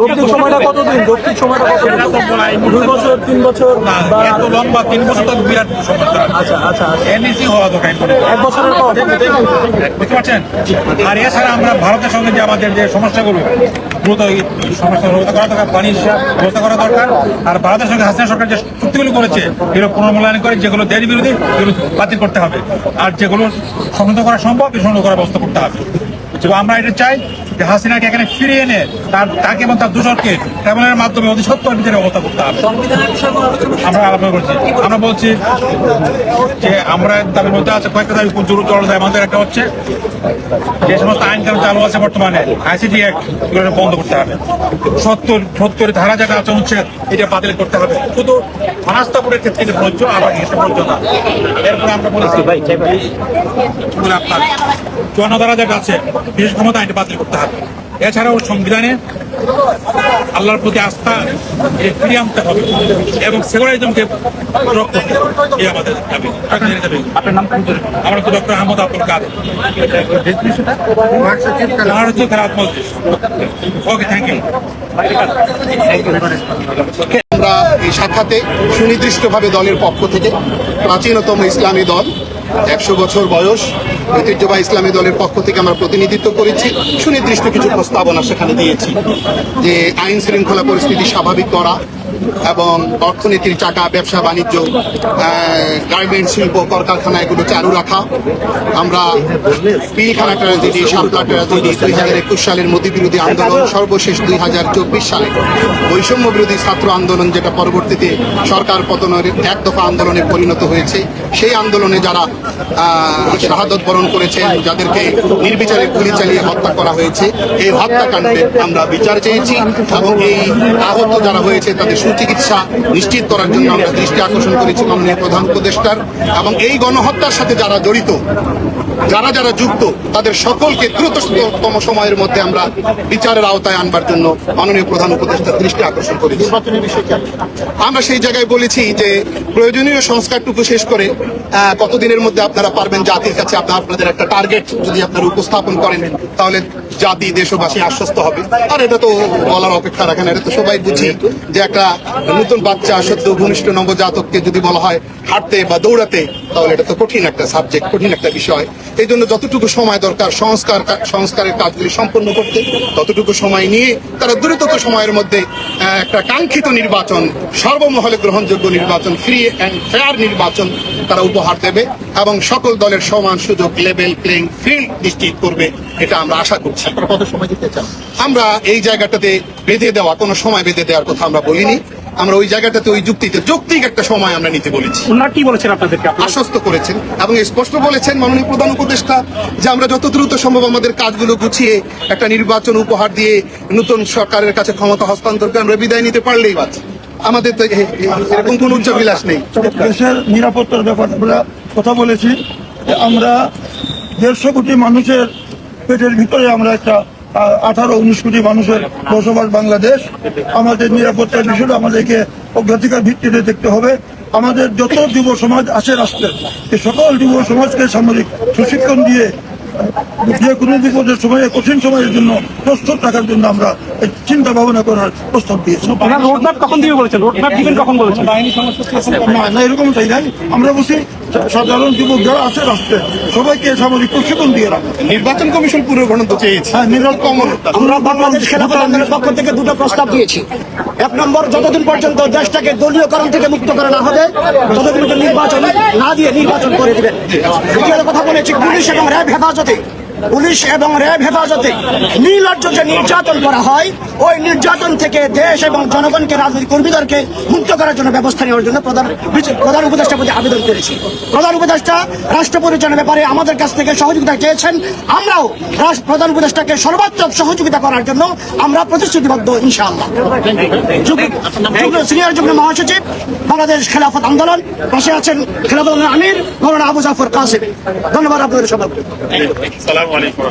যৌক্তিক সময়টা কতদিন যৌক্তিক সময়টা কতদিন দুই বছর তিন বছর না, এত লম্বা তিন বছর তো বিরাট সমস্যা। আচ্ছা আচ্ছা আচ্ছা। এনইসি হওয়া দরকার এক বছরের পর। বুঝতে পারছেন? আর এছাড়া আমরা ভারতের সঙ্গে যে আমাদের যে সমস্যাগুলো সমস্যা রোধ করা দরকার পানি রোধ করা দরকার। আর ভারতের সঙ্গে হাসিনা সরকার যে চুক্তিগুলো করেছে এগুলো পুনর্মূল্যায়ন করে যেগুলো দেশ বিরোধী এগুলো বাতিল করতে হবে। আর যেগুলো সংহত করা সম্ভব করার ব্যবস্থা করতে হবে। তো আমরা এটা চাই যে হাসিনাকে এখানে ফিরিয়ে এনে তার তাকে এবং তার দূষণকে ট্রাইব্যুনালের মাধ্যমে অতি সত্তর বিচারের ব্যবস্থা করতে হবে। আমরা আলোচনা করছি। আমরা বলছি যে আমরা দাবির মধ্যে আছে কয়েকটা দাবি খুব জোর জড়ো দেয়। আমাদের একটা হচ্ছে যে সমস্ত আইন কানুন চালু আছে বর্তমানে আইসিটি অ্যাক্ট বন্ধ করতে হবে। সত্তর সত্তর ধারা যেটা আছে হচ্ছে এটা বাতিল করতে হবে। শুধু অনাস্থাপুরের ক্ষেত্রে এটা প্রযোজ্য আবার এটা প্রযোজ্য না। এরপরে আমরা বলেছি বলে আপনার। চুয়ান্ন ধারা যেটা আছে বিশেষ ক্ষমতা আইনটা বাতিল করতে হবে। এছাড়াও সংবিধানে আল্লাহর প্রতি আস্থা ফিরিয়ে আনতে হবে এবং সেকুলারিজমকে রক্ষা করতে এই আমাদের দাবি। আপনার নাম আমরা তো ডক্টর আহমদ আব্দুল কাদের। আমার হচ্ছে খেলাত ওকে থ্যাংক ইউ আমরা এই সাক্ষাতে সুনির্দিষ্টভাবে দলের পক্ষ থেকে প্রাচীনতম ইসলামী দল একশো বছর বয়স ঐতিহ্যবাহী ইসলামী দলের পক্ষ থেকে আমরা প্রতিনিধিত্ব করেছি। সুনির্দিষ্ট কিছু প্রস্তাবনা সেখানে দিয়েছি যে আইন শৃঙ্খলা পরিস্থিতি স্বাভাবিক করা এবং অর্থনীতির চাকা, ব্যবসা, বাণিজ্য গার্মেন্ট শিল্প, কলকারখানা এগুলো চালু রাখা। আমরা পিলখানা ট্র্যাজেডি শাপলা ট্র্যাজেডি দুই হাজার একুশ সালের মোদী বিরোধী আন্দোলন, সর্বশেষ দুই হাজার চব্বিশ সালে বৈষম্য বিরোধী ছাত্র আন্দোলন যেটা পরবর্তীতে সরকার পতনের এক দফা আন্দোলনে পরিণত হয়েছে, সেই আন্দোলনে যারা শাহাদত বরণ করেছেন যাদেরকে নির্বিচারে গুলি চালিয়ে হত্যা করা হয়েছে। এই হত্যাকাণ্ডে আমরা বিচার চেয়েছি এবং এই আহত যারা হয়েছে তাদের সুচিকিৎসা নিশ্চিত করার জন্য আমরা দৃষ্টি আকর্ষণ করেছি মাননীয় প্রধান উপদেষ্টার। এবং এই গণহত্যার সাথে যারা জড়িত যারা যারা যুক্ত তাদের সকলকে দ্রুততম সময়ের মধ্যে আমরা বিচারের আওতায় আনবার জন্য মাননীয় প্রধান উপদেষ্টার দৃষ্টি আকর্ষণ করেছি। আমরা সেই জায়গায় বলেছি যে প্রয়োজনীয় সংস্কারটুকু শেষ করে আহ, কতদিনের মধ্যে আপনারা পারবেন জাতির কাছে আপনার আপনাদের একটা টার্গেট যদি আপনারা উপস্থাপন করেন, তাহলে জাতি, দেশবাসী আশ্বস্ত হবে। আর এটা তো বলার অপেক্ষা রাখেন এটা তো সবাই বুঝি যে একটা নতুন বাচ্চা সদ্য ঘনিষ্ঠ নবজাতককে যদি বলা হয় হাঁটতে বা দৌড়াতে, তাহলে এটা তো কঠিন একটা সাবজেক্ট কঠিন একটা বিষয়। এই জন্য যতটুকু সময় দরকার, সংস্কার, সংস্কারের কাজগুলি সম্পন্ন করতে, ততটুকু সময় নিয়ে তারা দ্রুতত সময়ের মধ্যে একটা কাঙ্ক্ষিত নির্বাচন, সর্বমহলে গ্রহণযোগ্য নির্বাচন ফ্রি অ্যান্ড ফেয়ার নির্বাচন তারা উপহার দেবে। এবং সকল দলের সমান সুযোগ লেভেল প্লেইং ফিল্ড নিশ্চিত করবে। এটা আমরা আশা করছি। কত সময় দিতে চান? আমরা এই জায়গাটাতে বেঁধে দেওয়া কোনো সময় বেঁধে দেওয়ার কথা আমরা বলিনি। আমরা ওই জায়গাটাতে ওই যুক্তিতে যৌক্তিক একটা সময় আমরা নিতে বলেছি। ওনারা কি বলেছেন আপনাদেরকে? আশ্বস্ত করেছেন এবং স্পষ্ট বলেছেন মাননীয় প্রধান উপদেষ্টা যে আমরা যত দ্রুত সম্ভব আমাদের কাজগুলো গুছিয়ে একটা নির্বাচন উপহার দিয়ে নতুন সরকারের কাছে ক্ষমতা হস্তান্তর করে আমরা বিদায় নিতে পারলেই বাঁচি। আমাদের তো এরকম কোন উচ্চাবিলাস নেই। দেশের নিরাপত্তার ব্যাপারে আমরা কথা বলেছি যে আমরা দেড়শো কোটি মানুষের পেটের ভিতরে আমরা একটা আঠারো, উনিশ কোটি মানুষের বসবাস বাংলাদেশ। আমাদের নিরাপত্তার বিষয়টা আমাদেরকে অগ্রাধিকার ভিত্তিতে দেখতে হবে। আমাদের যত যুব সমাজ আছে রাষ্ট্রের সকল যুব সমাজকে সামরিক প্রশিক্ষণ দিয়ে যে কোনো বিপদের সময়ে কঠিন সময়ের জন্য প্রস্তুত রাখার জন্য আমরা চিন্তা ভাবনা করার প্রস্তাব দিয়েছি। কখন দিবে বলেছেন? রোডম্যাপ দিবেন কখন বলেছেন? না না এরকম চাই নাই। আমরা বলছি সাধারণ যুবক যারা আছে রাষ্ট্রে সবাইকে সামরিক প্রশিক্ষণ দিয়ে রাখা। নির্বাচন কমিশন পুনর্গঠন তো চেয়েছে। হ্যাঁ আমরা বাংলাদেশ খেলাফত আন্দোলনের পক্ষ থেকে দুটো প্রস্তাব দিয়েছি। এক নম্বর, যতদিন পর্যন্ত দেশটাকে দলীয়করণ থেকে মুক্ত করা না হবে, ততদিন নির্বাচন না দিয়ে নির্বাচন করে দিবেন। দ্বিতীয় কথা বলেছি, পুলিশ এবং র্যাব হেফাজতে পুলিশ এবং র্যাব হেফাজতে নির্লজ্জ যে নির্যাতন করা হয়, ওই নির্যাতন থেকে দেশ এবং জনগণকে রাজনৈতিক কর্মীদেরকে মুক্ত করার জন্য ব্যবস্থা নেওয়ার জন্য প্রধান প্রধান উপদেষ্টার প্রতি আবেদন করেছি। প্রধান উপদেষ্টা রাষ্ট্র পরিচালনার ব্যাপারে আমাদের কাছ থেকে সহযোগিতা চেয়েছেন। আমরাও প্রধান উপদেষ্টাকে সর্বাত্মক সহযোগিতা করার জন্য আমরা প্রতিশ্রুতিবদ্ধ, ইনশাআল্লাহ। সিনিয়র যুগ্ম মহাসচিব, বাংলাদেশ খেলাফত আন্দোলন, পাশে আছেন খেলাফত আমির, মৌলানা আবু জাফর কাসিম। ধন্যবাদ আপনাদের সবাইকে। আলাইকুম